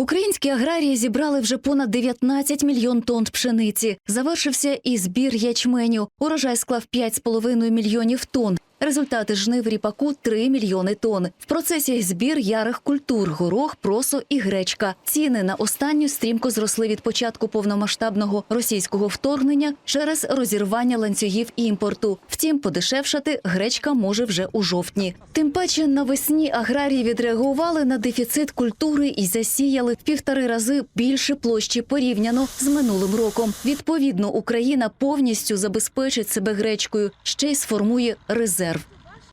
Українські аграрії зібрали вже понад 19 мільйон тонн пшениці. Завершився і збір ячменю. Урожай склав 5,5 мільйонів тонн. Результати жнив ріпаку 3 мільйони тонн. В процесі збір ярих культур горох, просо і гречка. Ціни на останню стрімко зросли від початку повномасштабного російського вторгнення через розірвання ланцюгів імпорту. Втім, подешевшати гречка може вже у жовтні. Тим паче навесні аграрії відреагували на дефіцит культури і засіяли в півтори рази більше площі порівняно з минулим роком. Відповідно, Україна повністю забезпечить себе гречкою, ще й сформує резерв.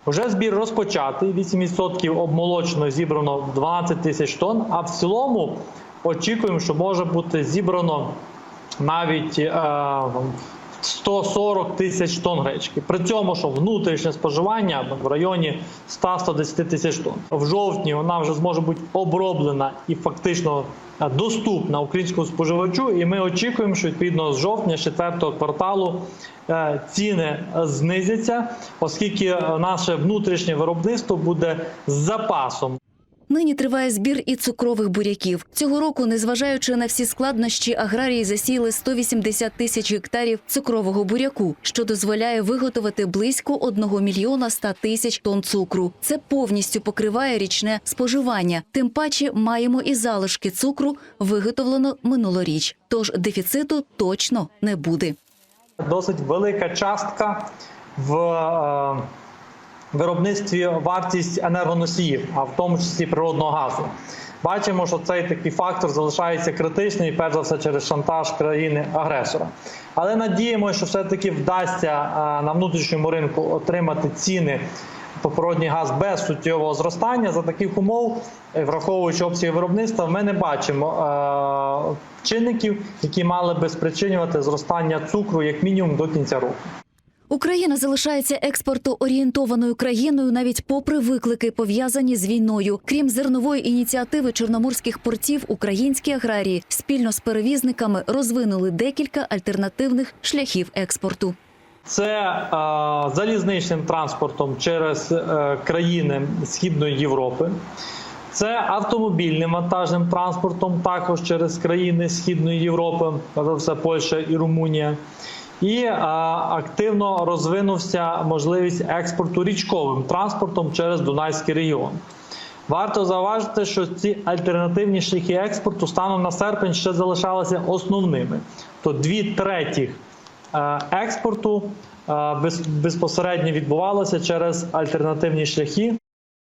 Вже збір розпочатий. 8% обмолочено зібрано 12 тисяч тонн. А в цілому очікуємо, що може бути зібрано навіть е, 140 тисяч тонн гречки. При цьому, що внутрішнє споживання в районі 100-110 тисяч тонн. В жовтні вона вже зможе бути оброблена і фактично е, доступна українському споживачу. І ми очікуємо, що відповідно з жовтня, з четвертого кварталу, е, ціни знизяться, оскільки е, наше внутрішнє виробництво буде з запасом. Нині триває збір і цукрових буряків. Цього року, незважаючи на всі складнощі, аграрії засіяли 180 тисяч гектарів цукрового буряку, що дозволяє виготовити близько 1 мільйона 100 тисяч тонн цукру. Це повністю покриває річне споживання. Тим паче маємо і залишки цукру, виготовлено минулоріч. Тож дефіциту точно не буде. Досить велика частка в е, виробництві вартість енергоносіїв, а в тому числі природного газу. Бачимо, що цей такий фактор залишається критичний, перш за все через шантаж країни-агресора. Але надіємося, що все-таки вдасться е, на внутрішньому ринку отримати ціни по газ без суттєвого зростання. За таких умов, е, враховуючи обсяги виробництва, ми не бачимо е, чинників, які мали би спричинювати зростання цукру як мінімум до кінця року. Україна залишається експортоорієнтованою країною навіть попри виклики, пов'язані з війною. Крім зернової ініціативи чорноморських портів, українські аграрії спільно з перевізниками розвинули декілька альтернативних шляхів експорту. Це е, залізничним транспортом через е, країни Східної Європи. Це автомобільним вантажним транспортом також через країни Східної Європи, все Польща і Румунія. І е, активно розвинувся можливість експорту річковим транспортом через Дунайський регіон. Варто зауважити, що ці альтернативні шляхи експорту станом на серпень ще залишалися основними. То дві третіх е, експорту е, безпосередньо відбувалося через альтернативні шляхи.